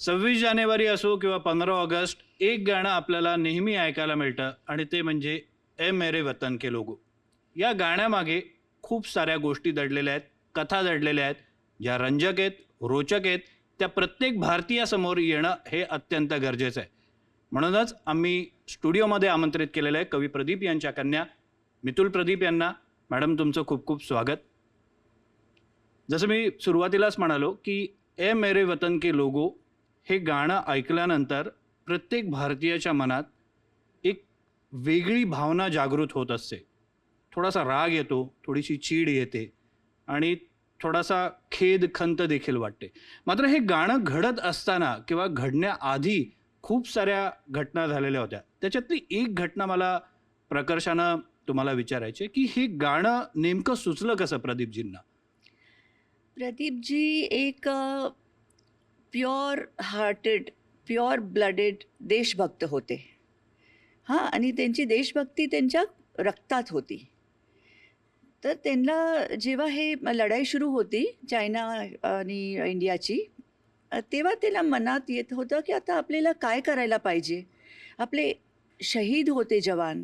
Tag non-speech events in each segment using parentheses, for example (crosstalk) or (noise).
सव्वीस जानेवारी असो किंवा पंधरा ऑगस्ट एक गाणं आपल्याला नेहमी ऐकायला मिळतं आणि ते म्हणजे ए मेरे वतन के लोगो. या गाण्यामागे खूप साऱ्या गोष्टी दडलेल्या आहेत कथा दडलेल्या आहेत ज्या रंजक आहेत रोचक आहेत त्या प्रत्येक भारतीयासमोर येणं हे अत्यंत गरजेचं आहे. म्हणूनच आम्ही स्टुडिओमध्ये आमंत्रित केलेलं आहे कवी प्रदीप यांच्या कन्या मितुल प्रदीप यांना. मॅडम तुमचं खूप खूप स्वागत. जसं मी सुरुवातीलाच म्हणालो की ए मेरे वतन के लोगो हे गाणं ऐकल्यानंतर प्रत्येक भारतीयाच्या मनात एक वेगळी भावना जागृत होत असते. थोडासा राग येतो थोडीशी चीड येते आणि थोडासा खेद खंत देखील वाटते. मात्र हे गाणं घडत असताना किंवा घडण्याआधी खूप साऱ्या घटना झालेल्या होत्या. त्याच्यातली एक घटना मला प्रकर्षानं तुम्हाला विचारायचे की हे गाणं नेमकं सुचलं कसं प्रदीपजींना? प्रदीपजी एक प्युअर हार्टेड प्युअर ब्लडेड देशभक्त होते. हां आणि त्यांची देशभक्ती त्यांच्या रक्तात होती. तर त्यांना जेव्हा हे लढाई सुरू होती चायना आणि इंडियाची तेव्हा त्याला मनात येत होतं की आता आपल्याला काय करायला पाहिजे? आपले शहीद होते जवान.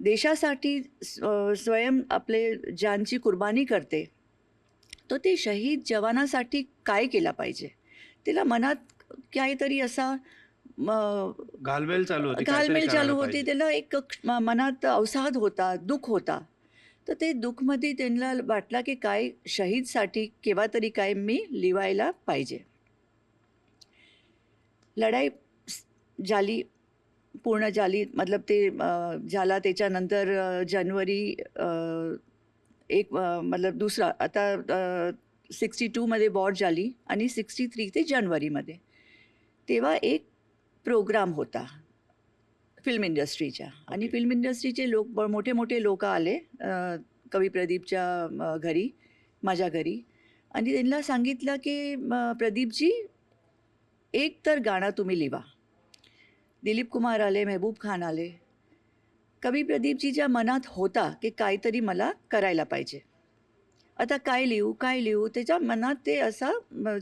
देशासाठी स्वयं आपले जानची कुर्बानी करते तो ते शहीद जवानासाठी काय केला पाहिजे? तिला मनात काहीतरी असा घालमेल चालू होती घालमेल चालू होती. त्याला एक मनात अवसाद होता दुःख होता. तर ते दुःखमध्ये त्यांना वाटला की काय शहीदसाठी केव्हा तरी काय मी लिवायला पाहिजे. लढाई झाली पूर्ण झाली. मतलब ते झाला त्याच्यानंतर जानेवारी एक मतलब दुसरा आता सिक्स्टी टूमध्ये वॉर झाली आणि सिक्स्टी थ्री ते जानेवारीमध्ये. तेव्हा एक प्रोग्राम होता फिल्म इंडस्ट्रीच्या आणि Okay. फिल्म इंडस्ट्रीचे लोक ब- मोठे मोठे लोक आले कवी प्रदीपच्या घरी माझ्या घरी. आणि त्यांना सांगितलं की प्रदीपजी एक तर गाणं तुम्ही लिहा दिलीप कुमार आले महबूब खान आले. कवी प्रदीपजीच्या मनात होता की काहीतरी मला करायला पाहिजे. आता काय लिहू काय लिहू? त्याच्या मनात ते असा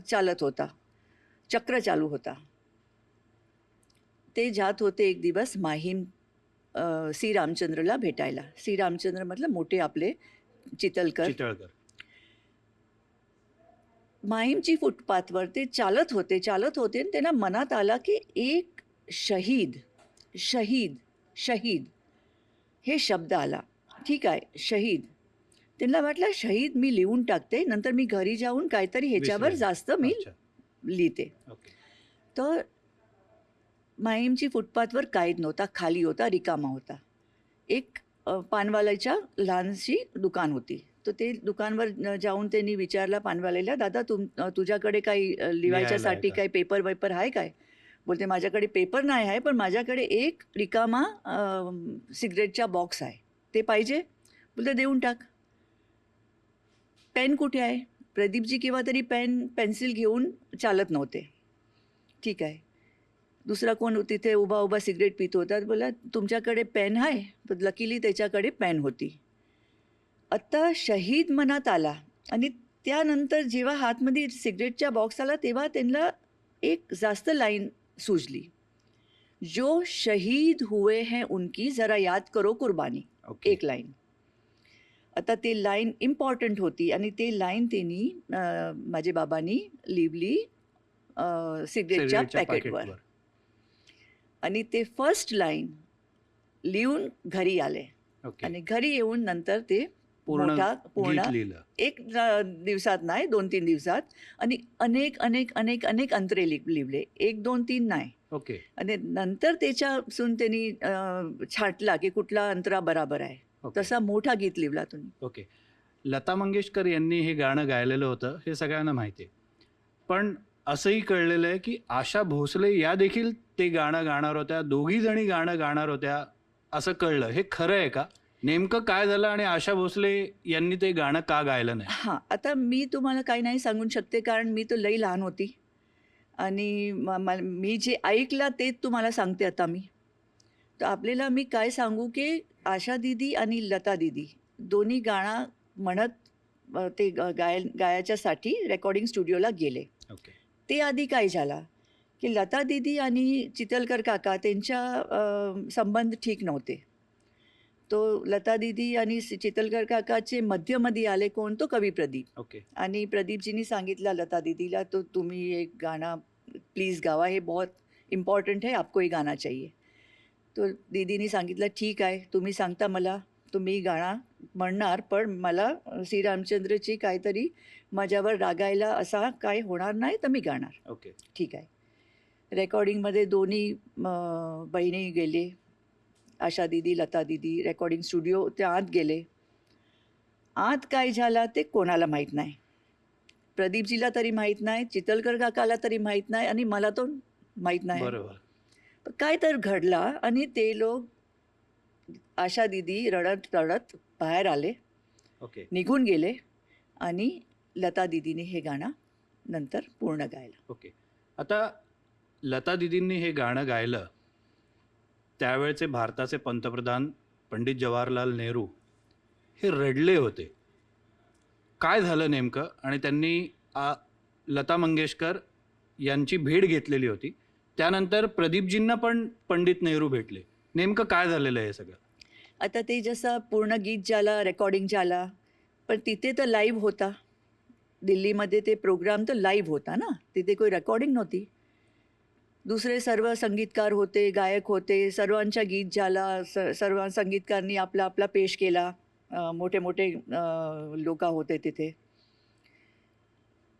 चालत होता. चक्र चालू होता. ते जात होते एक दिवस माहीम सी रामचंद्रला भेटायला. सी रामचंद्र मतलब मोठे आपले चितलकर. चितळकर. माहीमची फुटपाथवर ते चालत होते चालत होते आणि त्यांना मनात आला की एक शहीद शहीद शहीद हे शब्द आला. ठीक आहे शहीद. त्यांना वाटलं शहीद मी लिहून टाकते नंतर मी घरी जाऊन काहीतरी ह्याच्यावर. जास्त मी. लिहिते. तर माहीमची फुटपाथवर काहीच नव्हता खाली होता रिकामा होता. एक पानवाल्याच्या लहानशी दुकान होती. तर ते दुकानवर जाऊन त्यांनी विचारला पानवाल्याला दादा तुम तुझ्याकडे काही लिवायच्यासाठी काही पेपर वेपर आहे काय? बोलते माझ्याकडे पेपर नाही आहे पण माझ्याकडे एक रिकामा सिगरेटचा बॉक्स आहे. ते पाहिजे? बोलते देऊन टाक. पेन कुठे आहे? प्रदीपजी केव्हा तरी पेन पेन्सिल घेऊन चालत नव्हते. ठीक आहे. दुसरा कोण तिथे उभा उभा सिगरेट पित होता बोला तुमच्याकडे पेन आहे? तर लकीली त्याच्याकडे पेन होती. आत्ता शहीद मनात आला आणि त्यानंतर जेव्हा हातमध्ये सिगरेटच्या बॉक्स आला तेव्हा त्यांना एक जास्त लाईन सुचली जो शहीद हुए हैं उनकी जरा याद करो कुर्बानी. ओके. एक लाईन. आता ते लाईन इम्पॉर्टंट होती आणि ते लाईन त्यांनी माझ्या बाबांनी लिवली सिगरेटच्या पॅकेटवर. आणि ते फर्स्ट लाईन लिहून घरी आले. आणि घरी येऊन नंतर ते पूर्ण पूर्ण एक दिवसात नाही दोन तीन दिवसात आणि अनेक अनेक अनेक अनेक अंतरे लिवले एक दोन तीन नाही. ओके आणि नंतर त्याच्यापासून त्यांनी छाटला की कुठला अंतरा बराबर आहे. तसा मोठा गीत लिवला तुम्ही. ओके. लता मंगेशकर यांनी हे गाणं गायलेलं होतं हे सगळ्यांना माहिती आहे. पण असंही कळलेलं आहे की आशा भोसले या देखील ते गाणं गाणार होत्या दोघी जणी गाणं गाणार होत्या असं कळलं. हे खरं आहे का? नेमकं काय झालं आणि आशा भोसले यांनी ते गाणं का गायलं नाही? हां आता मी तुम्हाला काही नाही सांगू शकते कारण मी तर लई लहान होती. आणि म- म- मी जे ऐकलं ते तुम्हाला सांगते आता मी. तर आपल्याला मी काय सांगू की आशा दिदी आणि लता दिदी दोन्ही गाणं म्हणत ते ग- गाय गायाच्यासाठी रेकॉर्डिंग स्टुडिओला गेले. ते आधी काय झाला की लता दीदी आणि चितलकर काका त्यांच्या संबंध ठीक नव्हते. तो लता दीदी आणि चितलकर काकाचे मध्यमध्ये आले कोण? तो कवी प्रदीप. ओके आणि प्रदीपजींनी सांगितलं लता दीदीला तो तुम्ही एक गाना प्लीज गावा हे बहुत इम्पॉर्टंट है आपको ये गाना चाहिए. तो दीदीने सांगितलं ठीक आहे तुम्ही सांगता मला तुम्ही गाणं म्हणणार पण मला श्रीरामचंद्रची काहीतरी माझ्यावर रागायला असा काय होणार नाही तर मी गाणार. ओके. ठीक आहे. रेकॉर्डिंगमध्ये दोन्ही बहिणी गेले आशा दिदी लता दिदी रेकॉर्डिंग स्टुडिओ त्या आत गेले. आत काय झाला ते कोणाला माहीत नाही. प्रदीपजीला तरी माहीत नाही चितलकर काकाला तरी माहीत नाही आणि मला तो माहीत नाही. बरोबर. काय तर घडला आणि ते लोक आशा दिदी रडत रडत बाहेर आले. ओके. निघून गेले आणि लता दिदीने हे गाणं नंतर पूर्ण गायलं. ओके. आता लता दिदींनी हे गाणं गायलं. त्यावेळचे भारताचे पंतप्रधान पंडित जवाहरलाल नेहरू हे रडले होते. काय झालं नेमकं? आणि त्यांनी आ, लता मंगेशकर यांची भेट घेतलेली होती. त्यानंतर प्रदीपजींना पण पंडित नेहरू भेटले. नेमकं काय झालेलं आहे हे सगळं? आता ते जसं पूर्ण गीत झालं रेकॉर्डिंग झाला पण तिथे तर लाईव्ह होता. दिल्लीमध्ये ते प्रोग्राम तर लाईव्ह होता ना? तिथे कोई रेकॉर्डिंग नव्हती. दुसरे सर्व संगीतकार होते गायक होते सर्वांच्या गीत झाला स सर्व संगीतकारांनी आपला आपला पेश केला. मोठे मोठे लोक होते तिथे.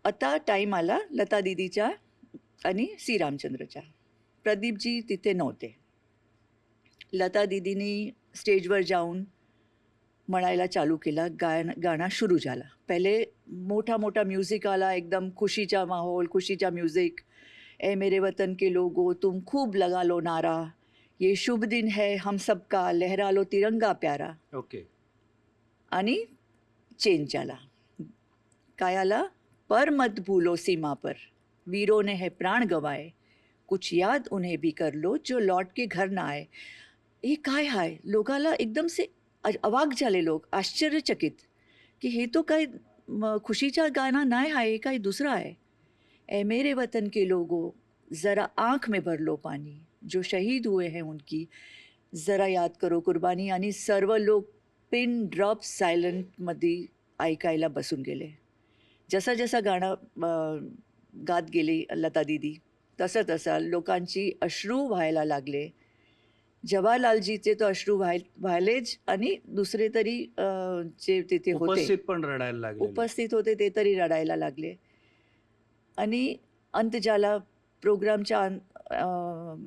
आता टाईम आला लता दिदीच्या आणि सी रामचंद्रच्या प्रदीपजी तिथे नव्हते. लता दिदीनी स्टेजवर जाऊन म्हणायला चालू केला गायन गाणं सुरू झाला. पहिले मोठा मोठा म्युझिक आला एकदम खुशीचा माहोल खुशीचा म्युझिक. ए मेरे वतन के लोगो तुम खूब लगा लो नारा. ये शुभ दिन है हम सब का लहरा लो तिरंगा प्यारा. ओके. आणि चेंज झाला काय आला? पर मत भूलो सीमा पर. वीरों ने है प्राण गवाए। कुछ याद उन्हें भी कर लो जो लौट के घर ना आए। ये काय आहे लोकाला एकदम से अवाक झाले लोक आश्चर्यचकित की हे तो काय खुशीचा गाना आहे हे काही दुसरं आहे ए मेरे वतन के लोगो, ज़रा आँख में भर लो पानी। जो शहीद हुए हैं उनकी, ज़रा याद करो कुर्बानी। आणि सर्व लोक पिन ड्रॉप साइलेंट सायलंटमध्ये ऐकायला बसून गेले। जसं जसं गाणं गात गेली लता दिदी. तसं तसं लोकांची अश्रू व्हायला लागले. जवाहरलालजीचे तर अश्रू व्हाय व्हायलेच आणि दुसरे तरी अं, जे तिथे होते. उपस्थित पण रडायला लागले उपस्थित होते ते तरी रडायला लागले. आणि अंत झाला प्रोग्रामच्या अं,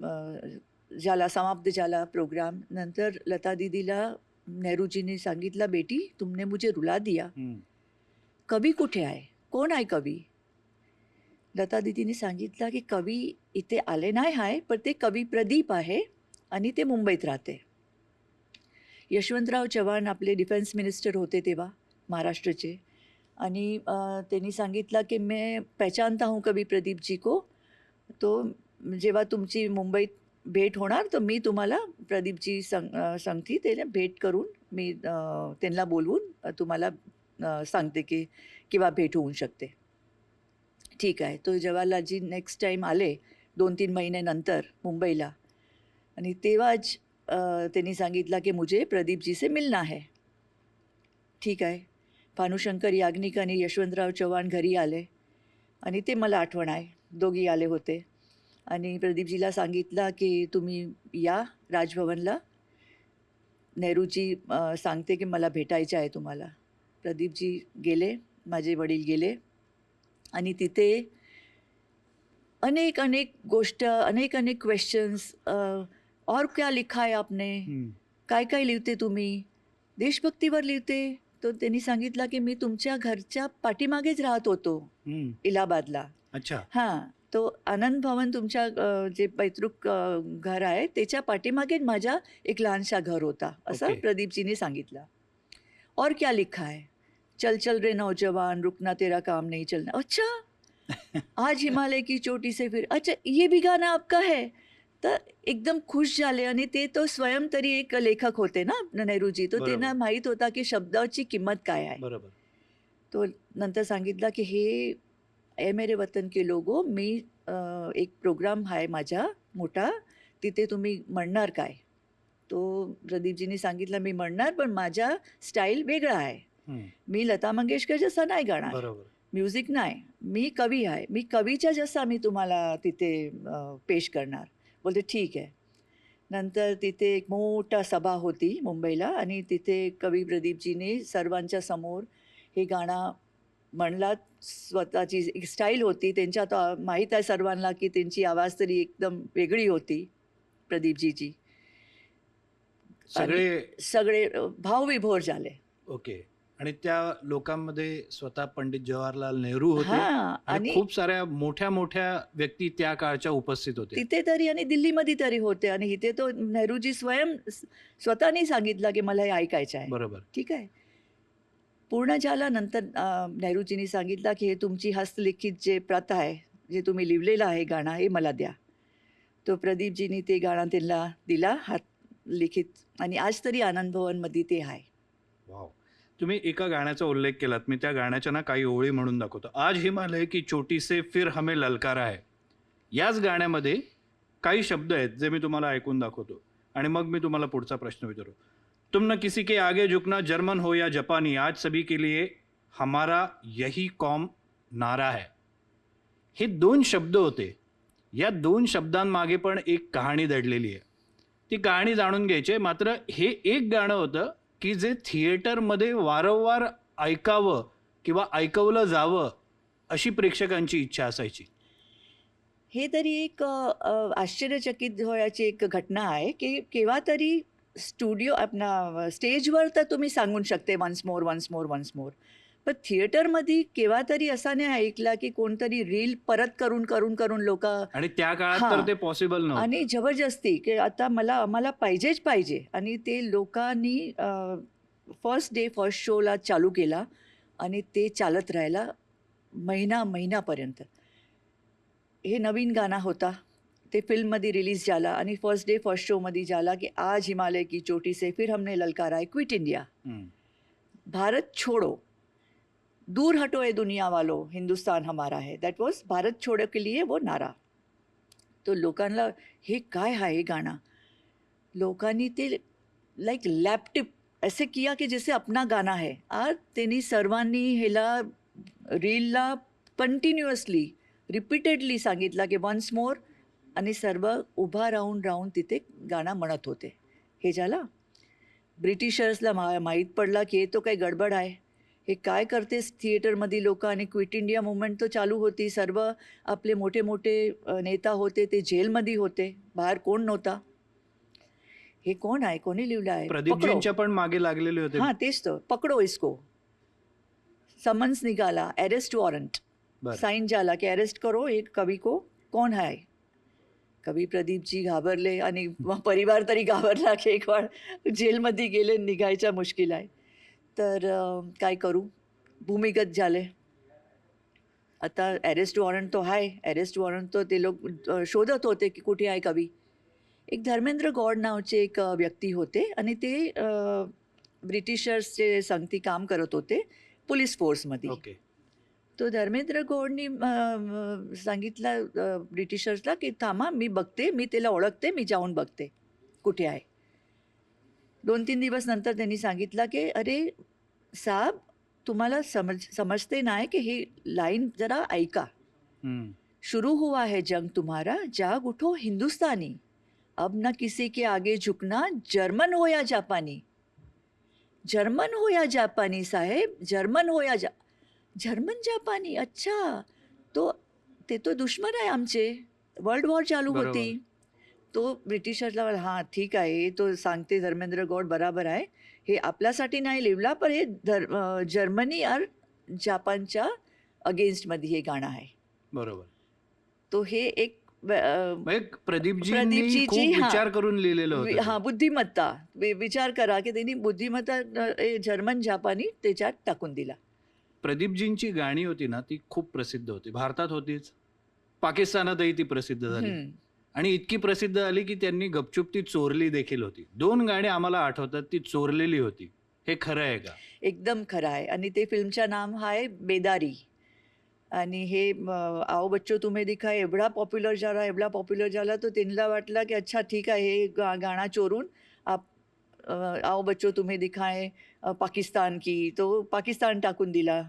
अं, झाला समाप्त झाला प्रोग्राम नंतर लता दीदीला नेहरूजीने सांगितलं बेटी तुमने मुझे रुला दिया. कवी कुठे आहे? कोण आहे कवी? लता दीदीने सांगितलं की कवी इथे आले नाही आहे पण ते कवी प्रदीप आहे आणि ते मुंबईत राहते. यशवंतराव चव्हाण आपले डिफेन्स मिनिस्टर होते तेव्हा महाराष्ट्राचे. आणि त्यांनी सांगितलं की मैं पहचानता हूँ कवी प्रदीप जी को तो जेव्हा तुमची मुंबईत भेट होणार तर मी तुम्हाला प्रदीपजी सांग सांगते त्याला भेट करून मी त्यांना बोलवून तुम्हाला सांगते की किंवा भेट होऊ शकते. ठीक आहे. तो जवाहरलालजी नेक्स्ट टाईम आले दोन तीन महिन्यानंतर मुंबईला. आणि तेव्हाच त्यांनी सांगितलं की मुझे प्रदीपजी से मिलना है. ठीक आहे. भानुशंकर याग्निक आणि यशवंतराव चव्हाण घरी आले आणि ते मला आठवण आहे. दोघी आले होते. आणि प्रदीपजीला सांगितलं की तुम्ही या राजभवनला. नेहरूजी सांगते की मला भेटायचं आहे तुम्हाला. प्रदीपजी गेले माझे वडील गेले. आणि तिथे अनेक अनेक गोष्ट अनेक अनेक क्वेश्चन्स और क्या लिखा आहे आपने? काय काय लिहिते तुम्ही? देशभक्तीवर लिहिते. तर त्यांनी सांगितलं की मी तुमच्या घरच्या पाठीमागेच राहत होतो इलाहाबादला. अच्छा. हां तो आनंद भवन तुमच्या जे पैतृक घर आहे त्याच्या पाठीमागेच माझा एक लहानसा घर होता असं ओके. प्रदीपजीने सांगितलं. और क्या लिखा है? चल चल रे नौजवान रुकना तेरा काम नहीं चलना। अच्छा (laughs) आज हिमालय की चोटी से फिर अच्छा ये भी गाणं आपका है? तर एकदम खुश झाले आणि ते तो स्वयं तरी एक लेखक होते ना नेहरूजी तो. त्यांना माहीत होता की शब्दाची किंमत काय आहे। बरोबर। तो नंतर सांगितलं की हे ए मेरे वतन के लोगो मी एक प्रोग्राम आहे माझा मोठा तिथे तुम्ही म्हणणार काय? तो प्रदीपजींनी सांगितलं मी म्हणणार पण माझा स्टाईल वेगळा आहे. मी लता मंगेशकर जसा नाही गाणार म्युझिक नाही मी कवी आहे. मी कवीच्या जसा मी तुम्हाला तिथे पेश करणार. बोलते ठीक आहे. नंतर तिथे एक मोठा सभा होती मुंबईला आणि तिथे कवी प्रदीपजीने सर्वांच्या समोर हे गाणं म्हणला स्वतःची एक स्टाईल होती. त्यांच्यात अ, माहीत आहे सर्वांना की त्यांची आवाज तरी एकदम वेगळी होती प्रदीपजीची. सगळे सगळे भावविभोर झाले. ओके. आणि त्या लोकांमध्ये स्वतः पंडित जवाहरलाल नेहरू होते हा आणि आणि खूप साऱ्या मोठ्या मोठ्या व्यक्ती त्या काळच्या उपस्थित होते. तिथे तरी आणि दिल्लीमध्ये तरी होते आणि इथे तो नेहरूजी स्वयं स्वतःनी सांगितलं की मला हे ऐकायचं आहे. बरोबर. ठीक आहे. पूर्ण झाल्यानंतर अं, नेहरूजींनी सांगितलं की हे तुमची हस्तलिखित जे प्रत आहे जे तुम्ही लिहिलेलं आहे गाणं हे मला द्या. तो प्रदीपजींनी ते गाणं त्यांना दिला हात लिखित आणि आज तरी आनंद भवनमध्ये ते आहे. वाव. तुम्ही एका गाण्याचा उल्लेख केलात. मी त्या गाण्याच्या ना काही ओळी म्हणून दाखवतो. आज हिमालय की छोटी से फिर हमें ललकारा आहे. याच गाण्यामध्ये काही शब्द आहेत जे मी तुम्हाला ऐकून दाखवतो. आणि मग मी तुम्हाला पुढचा प्रश्न विचारू तुमनं किसी के आगे झुकना जर्मन हो या जपानी आज सभी के लिए हमारा यही कॉम नारा है. हे दोन शब्द होते. या दोन शब्दांमागे पण एक कहाणी दडलेली आहे. ती कहाणी जाणून घ्यायची मात्र हे एक गाणं होतं की जे थिएटरमध्ये वारंवार ऐकावं किंवा ऐकवलं जावं अशी प्रेक्षकांची इच्छा असायची. हे तरी एक आश्चर्यचकित होण्याची एक घटना आहे की केव्हा तरी स्टुडिओ आपला स्टेजवर तर तुम्ही सांगून शकते once more once more once more पण थिएटरमध्ये केव्हा तरी असा नाही ऐकला की कोणतरी रील परत करून करून करून लोक आणि त्या काळात. तर ते पॉसिबल नव्हतं. आणि जबरदस्ती की आता मला आम्हाला पाहिजेच पाहिजे. आणि ते लोकांनी फर्स्ट डे फर्स्ट शोला चालू केला आणि ते चालत राहिला महिना महिन्यापर्यंत. हे नवीन गाणं होता. ते फिल्ममध्ये रिलीज झाला आणि फर्स्ट डे फर्स्ट शोमध्ये झाला की आज हिमालय की चोटी से फिर हमने ललकारा क्विट इंडिया. भारत छोड़ो. दूर हटो ए दुनिया वालो हिंदुस्तान हमारा है। दॅट वॉज भारत छोड़ो के लिए वो नारा। तो लोकांना हे काय आहे हे गाणं? लोकांनी ते लाईक लॅपटिप असे किया की जसे अपना गाणं आहे आज त्यांनी सर्वांनी ह्याला रीलला कंटिन्युअसली रिपीटेडली सांगितलं की वन्स मोर आणि सर्व उभा राहून राहून तिथे गाणं म्हणत होते. हे झालं? ब्रिटिशर्सला मा माहीत पडला की हे तो काही गडबड आहे. हे काय करतेस? थिएटरमध्ये लोक आणि क्विट इंडिया मुवमेंट तो चालू होती. सर्व आपले मोठे मोठे नेता होते. ते जेलमध्ये होते. बाहेर कोण नव्हता? हे कोण आहे? कोणी लिहिलं आहे. प्रदीपजींच्या पण मागे लागलेले होते. हाँ तेच तो पकड़ो इसको. समन्स निकाला अरेस्ट वॉरंट. साइन झाला की अरेस्ट करो एक कवी को. कौन है कवी प्रदीपजी घाबरले आणि परिवार तरी घाबरला की एक वेळ जेलमध्ये गेले निघायच्या मुश्किल आहे. तर काय करू? भूमिगत झाले. आता अरेस्ट वॉरंट तो आहे अरेस्ट वॉरंट तो ते लोक शोधत होते की कुठे आहे कवी? एक धर्मेंद्र गौड नावचे एक व्यक्ती होते आणि ते ब्रिटिशर्सचे संगती काम करत होते पोलीस फोर्समध्ये. ओके. तो धर्मेंद्र गौडनी सांगितलं ब्रिटिशर्सला की थांबा मी बघते मी त्याला ओळखते मी जाऊन बघते. कुठे आहे? दोन तीन दिवस नंतर त्यांनी सांगितलं की अरे साहब तुम्हाला समज समजते नाही की ही लाईन जरा ऐका. शुरू हुआ है जंग तुम्हारा जाग उठो हिंदुस्तानी. अब न किसी के आगे झुकना जर्मन हो या जापानी. जर्मन हो या जापानी साहेब जर्मन हो या जा जर्मन जापानी अच्छा. तो ते तो दुश्मन आहे आमचे. वर्ल्ड वॉर चालू. होती. तो ब्रिटिशर्सला म्हणाला, हां ठीक आहे तो सांगते धर्मेंद्र गौड बराबर आहे. हे आपल्यासाठी नाही लिहिला पण हे धर जर्मनी और जापानच्या अगेन्स्टमध्ये हे गाणं आहे. बरोबर. तो हे एक हां. विचार करून लिहिलेलं हा बुद्धिमत्ता. विचार करा की त्यांनी बुद्धिमत्ता जर्मन जापानी त्याच्यात टाकून दिला. प्रदीपजींची गाणी होती ना ती खूप प्रसिद्ध होती. भारतात होतीच. पाकिस्तानातही ती प्रसिद्ध झाली. आणि इतकी प्रसिद्ध झाली की त्यांनी गपचूप ती चोरली देखील होती. दोन गाणी आम्हाला आठवतात ती चोरलेली होती. हे खरं आहे का? एकदम खरं आहे. आणि ते फिल्मचं नाम आहे बेदारी. आणि हे आओ बच्चो तुम्ही दिखा एवढा पॉप्युलर झाला एवढा पॉप्युलर झाला तो त्यांना वाटला की अच्छा ठीक आहे हे गा गाणं चोरून आप आओ बच्चो तुम्ही दिखाए पाकिस्तान की तो पाकिस्तान टाकून दिला.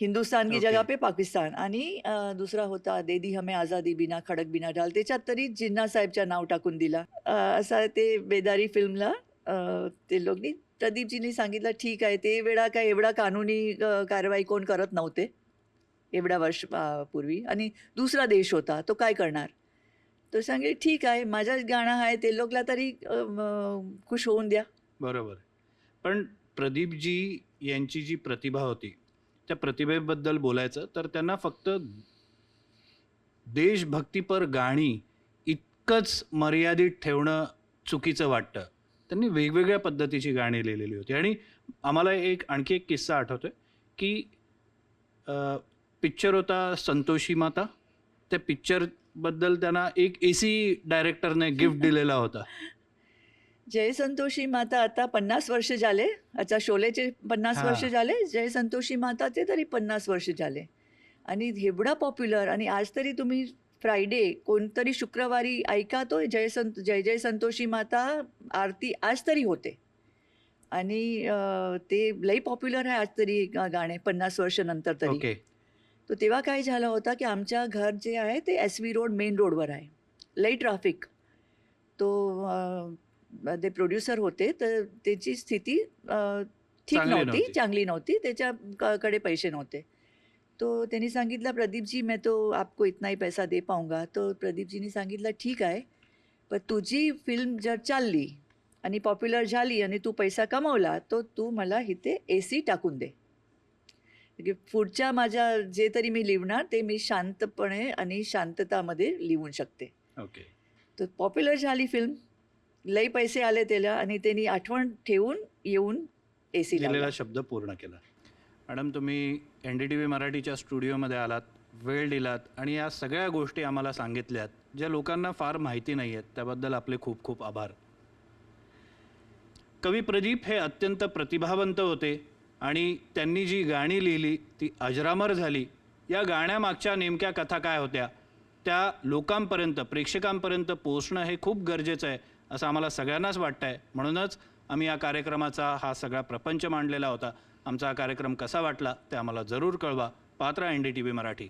हिंदुस्तान की. जगह पे पाकिस्तान. आणि अ, दुसरा होता देदी हमें आझादी बिना खडक बिना ढाल. त्याच्यात तरी जिन्ना साहेबचं नाव टाकून दिला. अ, असा ते बेदारी फिल्मला अ, ते लोकनी प्रदीपजींनी सांगितलं ठीक आहे ते वेळा काय एवढा कानूनी अ, कारवाई कोण करत नव्हते एवढ्या वर्ष अ, पूर्वी. आणि दुसरा देश होता तो काय करणार? तो सांगे ठीक आहे माझं गाणं आहे ते लोकला तरी अ, खुश होऊन द्या. बरोबर. पण प्रदीपजी यांची जी प्रतिभा होती त्या प्रतिभेबद्दल बोलायचं तर त्यांना फक्त देशभक्तीपर गाणी इतकंच मर्यादित ठेवणं चुकीचं वाटतं. त्यांनी वेगवेगळ्या पद्धतीची गाणी लिहिलेली होती. आणि आम्हाला एक आणखी एक किस्सा आठवतोय की पिक्चर होता संतोषी माता. त्या पिक्चरबद्दल त्यांना एक ए सी डायरेक्टरने गिफ्ट दिलेला होता. जय संतोषी माता आता पन्नास वर्ष झाले. अच्छा शोलेचे पन्नास हा. वर्ष झाले. जय संतोषी माताचे तरी पन्नास वर्ष झाले. आणि एवढा पॉप्युलर आणि आज तरी तुम्ही फ्रायडे कोणतरी शुक्रवारी ऐका तो जय संत जय जय संतोषी माता आरती आज तरी होते. आणि अं, ते लई पॉप्युलर आहे आज तरी गा- गाणे पन्नास वर्ष नंतर तरी. ओके. तो तेव्हा काय झालं होता की आमच्या घर जे आहे ते एस व्ही रोड मेन रोडवर आहे. लई ट्रॅफिक. तो अं, ते प्रोड्युसर होते तर त्याची स्थिती ठीक नव्हती. चांगली नव्हती. त्याच्या क- कडे पैसे नव्हते. तो त्यांनी सांगितलं प्रदीपजी मैं तो आपको इतना ही पैसा दे पाऊंगा. तो प्रदीपजींनी सांगितलं ठीक आहे पण तुझी फिल्म जर चालली आणि पॉप्युलर झाली आणि तू पैसा कमवला तो तू मला इथे ए सी टाकून दे. म्हणजे पुढच्या माझ्या जे तरी मी लिहिणार ते मी शांतपणे आणि शांततामध्ये लिहून शकते. ओके तर पॉप्युलर झाली फिल्म लई पैसे आले त्याला आणि त्यांनी आठवण ठेवून येऊन ए सी दिलेला शब्द पूर्ण केला. मॅडम तुम्ही एन डी टी व्ही मराठीच्या स्टुडिओमध्ये आलात वेळ दिलात आणि या सगळ्या गोष्टी आम्हाला सांगितल्यात ज्या लोकांना फार माहिती नाही आहेत त्याबद्दल आपले खूप खूप आभार. कवी प्रदीप हे अत्यंत प्रतिभावंत होते आणि त्यांनी जी गाणी लिहिली ती अजरामर झाली. या गाण्यामागच्या नेमक्या कथा काय होत्या? त्या लोकांपर्यंत प्रेक्षकांपर्यंत पोचणं हे खूप गरजेचं आहे. असं आम्हाला सगळ्यांनाच वाटतं आहे म्हणूनच आम्ही या कार्यक्रमाचा हा सगळा प्रपंच मांडलेला होता. आमचा हा कार्यक्रम कसा वाटला ते आम्हाला जरूर कळवा. Patra N D T V Marathi.